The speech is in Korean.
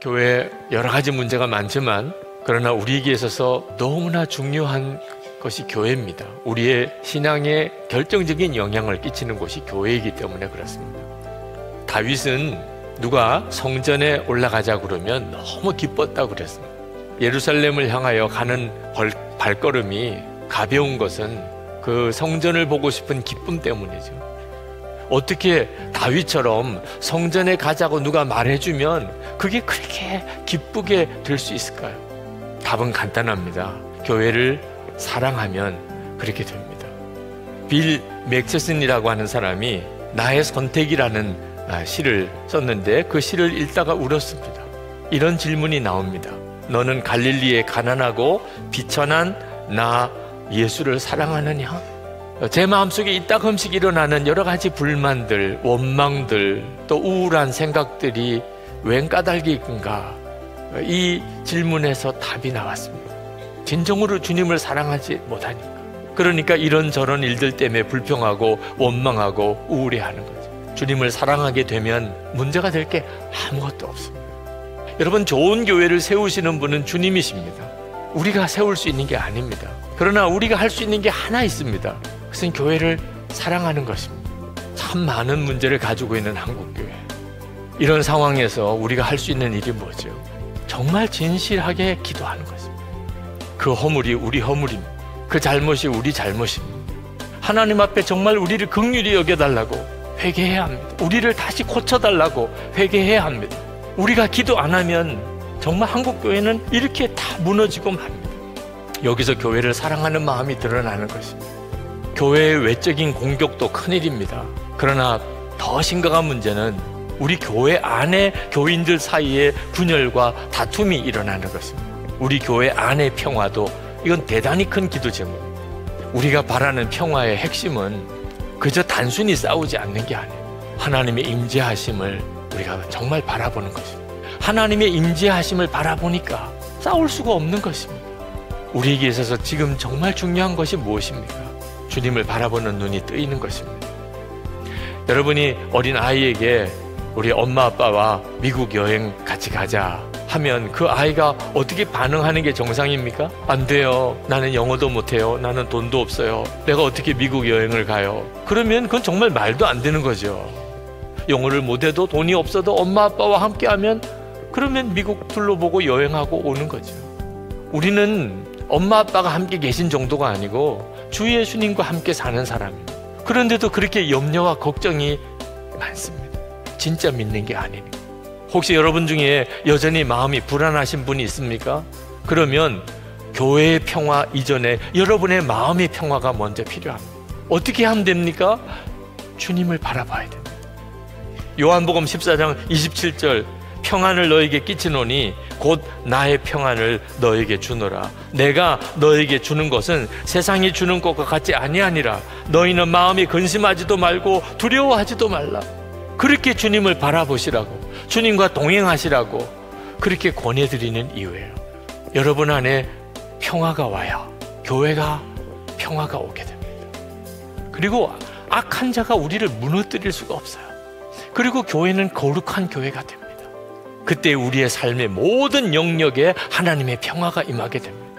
교회 여러 가지 문제가 많지만 그러나 우리에게 있어서 너무나 중요한 것이 교회입니다. 우리의 신앙에 결정적인 영향을 끼치는 곳이 교회이기 때문에 그렇습니다. 다윗은 누가 성전에 올라가자 그러면 너무 기뻤다고 그랬습니다. 예루살렘을 향하여 가는 벌, 발걸음이 가벼운 것은 그 성전을 보고 싶은 기쁨 때문이죠. 어떻게 다윗처럼 성전에 가자고 누가 말해주면 그게 그렇게 기쁘게 될 수 있을까요? 답은 간단합니다. 교회를 사랑하면 그렇게 됩니다. 빌 맥체슨이라고 하는 사람이 나의 선택이라는 아, 시를 썼는데 그 시를 읽다가 울었습니다. 이런 질문이 나옵니다. 너는 갈릴리에 가난하고 비천한 나 예수를 사랑하느냐? 제 마음속에 이따금씩 일어나는 여러 가지 불만들, 원망들, 또 우울한 생각들이 웬 까닭인가? 이 질문에서 답이 나왔습니다. 진정으로 주님을 사랑하지 못하니까. 그러니까 이런저런 일들 때문에 불평하고 원망하고 우울해하는 거죠. 주님을 사랑하게 되면 문제가 될 게 아무것도 없습니다. 여러분, 좋은 교회를 세우시는 분은 주님이십니다. 우리가 세울 수 있는 게 아닙니다. 그러나 우리가 할 수 있는 게 하나 있습니다. 그것은 교회를 사랑하는 것입니다. 참 많은 문제를 가지고 있는 한국교회. 이런 상황에서 우리가 할 수 있는 일이 뭐죠? 정말 진실하게 기도하는 것입니다. 그 허물이 우리 허물입니다. 그 잘못이 우리 잘못입니다. 하나님 앞에 정말 우리를 극률히 여겨달라고 회개해야 합니다. 우리를 다시 고쳐달라고 회개해야 합니다. 우리가 기도 안 하면 정말 한국 교회는 이렇게 다 무너지고 맙니다. 여기서 교회를 사랑하는 마음이 드러나는 것입니다. 교회의 외적인 공격도 큰일입니다. 그러나 더 심각한 문제는 우리 교회 안에 교인들 사이에 분열과 다툼이 일어나는 것입니다. 우리 교회 안의 평화도 이건 대단히 큰 기도 제목입니다. 우리가 바라는 평화의 핵심은 그저 단순히 싸우지 않는 게 아니에요. 하나님의 임재하심을 우리가 정말 바라보는 것입니다. 하나님의 임재하심을 바라보니까 싸울 수가 없는 것입니다. 우리에게 있어서 지금 정말 중요한 것이 무엇입니까? 주님을 바라보는 눈이 뜨이는 것입니다. 여러분이 어린 아이에게 우리 엄마 아빠와 미국 여행 같이 가자 하면 그 아이가 어떻게 반응하는 게 정상입니까? 안 돼요. 나는 영어도 못해요. 나는 돈도 없어요. 내가 어떻게 미국 여행을 가요? 그러면 그건 정말 말도 안 되는 거죠. 영어를 못해도 돈이 없어도 엄마 아빠와 함께 하면 그러면 미국 둘러보고 여행하고 오는 거죠. 우리는 엄마 아빠가 함께 계신 정도가 아니고 주 예수님과 함께 사는 사람입니다. 그런데도 그렇게 염려와 걱정이 많습니다. 진짜 믿는 게 아니니까. 혹시 여러분 중에 여전히 마음이 불안하신 분이 있습니까? 그러면 교회의 평화 이전에 여러분의 마음의 평화가 먼저 필요합니다. 어떻게 하면 됩니까? 주님을 바라봐야 됩니다. 요한복음 14장 27절 평안을 너에게 끼치노니 곧 나의 평안을 너에게 주노라. 내가 너에게 주는 것은 세상이 주는 것과 같지 아니하니라. 너희는 마음이 근심하지도 말고 두려워하지도 말라. 그렇게 주님을 바라보시라고. 주님과 동행하시라고 그렇게 권해드리는 이유예요. 여러분 안에 평화가 와야 교회가 평화가 오게 됩니다. 그리고 악한 자가 우리를 무너뜨릴 수가 없어요. 그리고 교회는 거룩한 교회가 됩니다. 그때 우리의 삶의 모든 영역에 하나님의 평화가 임하게 됩니다.